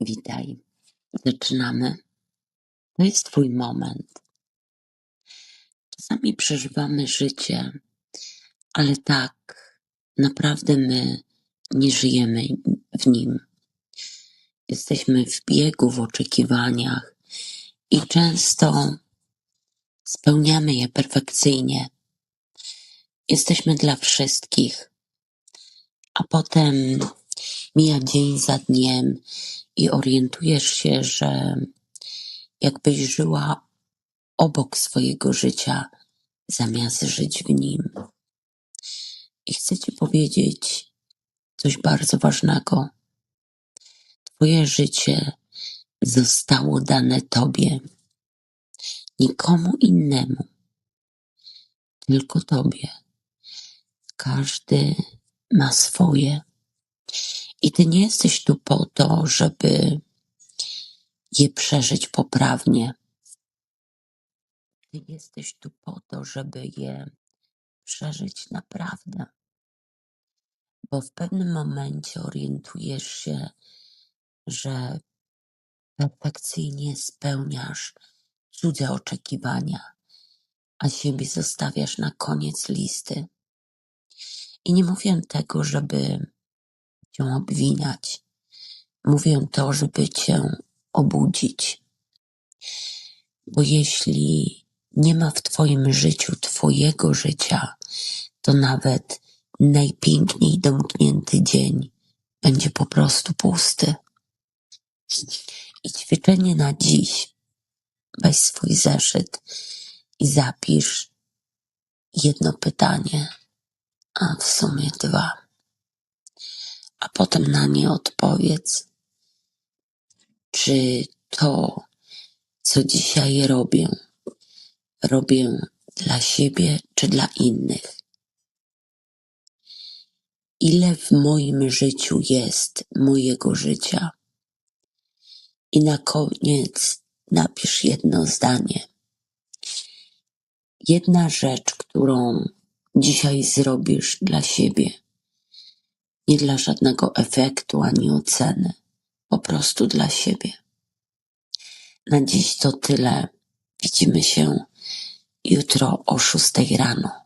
Witaj. Zaczynamy. To jest Twój moment. Czasami przeżywamy życie, ale tak naprawdę my nie żyjemy w nim. Jesteśmy w biegu, w oczekiwaniach i często spełniamy je perfekcyjnie. Jesteśmy dla wszystkich, a potem mija dzień za dniem i orientujesz się, że jakbyś żyła obok swojego życia, zamiast żyć w nim. I chcę Ci powiedzieć coś bardzo ważnego. Twoje życie zostało dane Tobie, nikomu innemu, tylko Tobie. Każdy ma swoje. I Ty nie jesteś tu po to, żeby je przeżyć poprawnie. Ty jesteś tu po to, żeby je przeżyć naprawdę. Bo w pewnym momencie orientujesz się, że perfekcyjnie spełniasz cudze oczekiwania, a siebie zostawiasz na koniec listy. I nie mówię tego, żeby cię obwiniać. Mówię to, żeby cię obudzić. Bo jeśli nie ma w Twoim życiu Twojego życia, to nawet najpiękniej domknięty dzień będzie po prostu pusty. I ćwiczenie na dziś. Weź swój zeszyt i zapisz jedno pytanie, a w sumie dwa. A potem na nie odpowiedz, czy to, co dzisiaj robię, robię dla siebie czy dla innych. Ile w moim życiu jest mojego życia? I na koniec napisz jedno zdanie. Jedna rzecz, którą dzisiaj zrobisz dla siebie. Nie dla żadnego efektu ani oceny, po prostu dla siebie. Na dziś to tyle. Widzimy się jutro o szóstej rano.